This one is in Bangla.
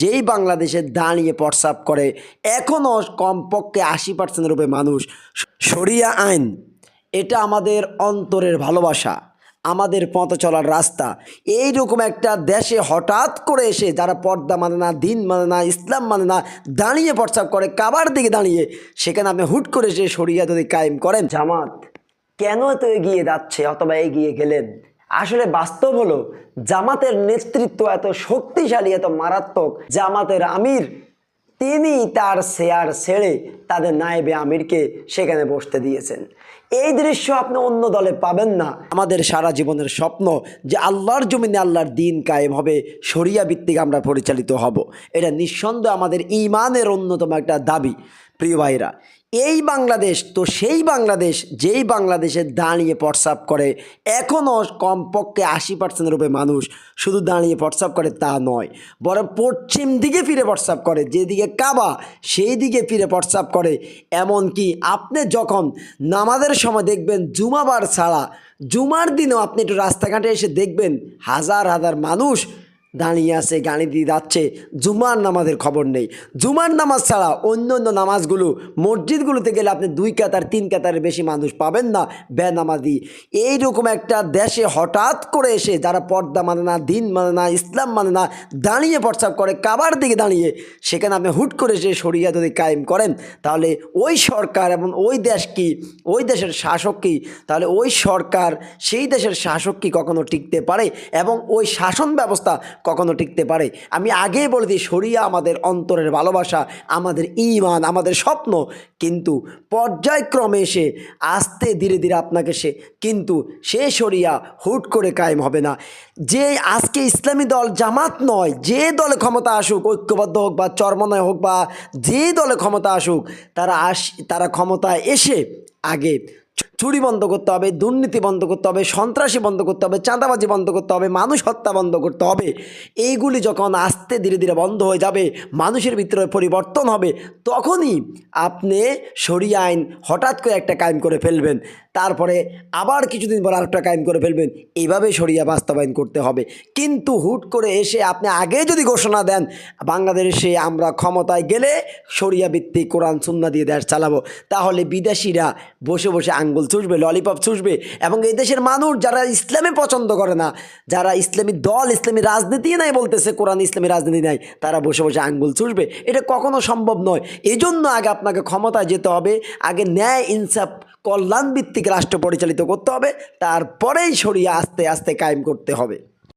যেই বাংলাদেশে দাঁড়িয়ে প্রস্রাব করে এখনও কমপক্ষে আশি পার্সেন্ট রূপে মানুষ সরিয়া আইন। এটা আমাদের অন্তরের ভালোবাসা, আমাদের পথ চলার রাস্তা। এই রকম একটা দেশে হঠাৎ করে এসে যারা পর্দা মানে না, দিন মানে না, ইসলাম মানে না, দাঁড়িয়ে প্রস্রাব করে, কাবার দিকে দাঁড়িয়ে, সেখানে আপনি হুট করে এসে সরিয়া যদি কায়েম করেন, জামাত কেন এত এগিয়ে যাচ্ছে অথবা এগিয়ে গেলেন? আসলে বাস্তব হলো, জামাতের নেতৃত্ব এত শক্তিশালী, এত মারাত্মক। জামাতের আমির, তিনি তার শেয়ার ছেড়ে তাদের নায়েবে আমিরকে সেখানে বসতে দিয়েছেন। এই দৃশ্য আপনি অন্য দলে পাবেন না। আমাদের সারা জীবনের স্বপ্ন যে আল্লাহর জমিনে আল্লাহর দিন কায়েম হবে, শরিয়া ভিত্তিক আমরা পরিচালিত হব। এটা নিঃসন্দেহ আমাদের ইমানের অন্যতম একটা দাবি। প্রিয় ভাইরা এই বাংলাদেশ, তো সেই বাংলাদেশ, যেই বাংলাদেশে দাঁড়িয়ে প্রস্রাব করে এখনও কমপক্ষে আশি পার্সেন্ট রূপে মানুষ শুধু দাঁড়িয়ে প্রস্রাব করে তা নয়, বরং পশ্চিম দিকে ফিরে প্রস্রাব করে, যেদিকে কাবা, সেই দিকে ফিরে প্রস্রাব করে। এমনকি আপনি যখন নামাজের সময় দেখবেন জুমাবার ছাড়া, জুমার দিনেও আপনি একটু রাস্তাঘাটে এসে দেখবেন হাজার হাজার মানুষ দাঁড়িয়ে আছে গাড়ি দিয়ে যাচ্ছে। জুমার নামাজের খবর নেই। জুমার নামাজ ছাড়া অন্য অন্য নামাজগুলো, মসজিদগুলোতে গেলে আপনি দুই কাতার, তিন কাতারের বেশি মানুষ পাবেন না বেনামাজি। এইরকম একটা দেশে হঠাৎ করে এসে যারা পর্দা মানে না, দিন মানে না, ইসলাম মানে না, দাঁড়িয়ে প্রস্রাব করে, কাবার দিকে দাঁড়িয়ে, সেখানে আপনি হুট করে এসে সরিয়া যদি কায়েম করেন, তাহলে ওই সরকার এবং ওই দেশ কি? ওই দেশের শাসক কি? তাহলে ওই সরকার, সেই দেশের শাসক কি কখনো টিকতে পারে? এবং ওই শাসন ব্যবস্থা কখনো টিকতে পারে। আমি আগেই বলে দিই সরিয়া আমাদের অন্তরের ভালোবাসা, আমাদের ইমান আমাদের স্বপ্ন। কিন্তু পর্যায়ক্রমে এসে আস্তে ধীরে ধীরে আপনাকে সে কিন্তু সে সরিয়া হুট করে কায়েম হবে না। যে আজকে ইসলামী দল জামাত নয়, যে দলে ক্ষমতা আসুক, ঐক্যবদ্ধ হোক বা চরমনায় হোক বা যে দলে ক্ষমতা আসুক, তারা আস তারা ক্ষমতায় এসে আগে চুরি বন্ধ করতে হবে, দুর্নীতি বন্ধ করতে হবে, সন্ত্রাসী বন্ধ করতে হবে, চাঁদাবাজি বন্ধ করতে হবে, মানুষ হত্যা বন্ধ করতে হবে। এইগুলি যখন আস্তে ধীরে ধীরে বন্ধ হয়ে যাবে, মানুষের ভিতরে পরিবর্তন হবে, তখনই আপনি সরিয়া আইন হঠাৎ করে একটা কায়েম করে ফেলবেন। তারপরে আবার কিছুদিন পর আরেকটা কায়েম করে ফেলবেন। এইভাবে সরিয়া বাস্তবায়ন করতে হবে। কিন্তু হুট করে এসে আপনি আগে যদি ঘোষণা দেন, বাংলাদেশে আমরা ক্ষমতায় গেলে সরিয়া ভিত্তিক কোরআন সুন্না দিয়ে দেশ চালাবো। তাহলে বিদেশিরা বসে বসে আঙ্গুল চুষবে ললিপপ চুষবে এবং এই দেশের মানুষ যারা ইসলামে পছন্দ করে না, যারা ইসলামী দল, ইসলামী রাজনীতি নাই বলতেছে, কোরআন, ইসলামী রাজনীতি নাই, তারা বসে বসে আঙ্গুল চুষবে। এটা কখনো সম্ভব নয়। এই জন্য আগে আপনাকে ক্ষমতায় যেতে হবে, আগে ন্যায়, ইনসাফ কল্যাণ ভিত্তিক রাষ্ট্র পরিচালিত করতে হবে, তারপরেই সরিয়ে আস্তে আস্তে কায়েম করতে হবে।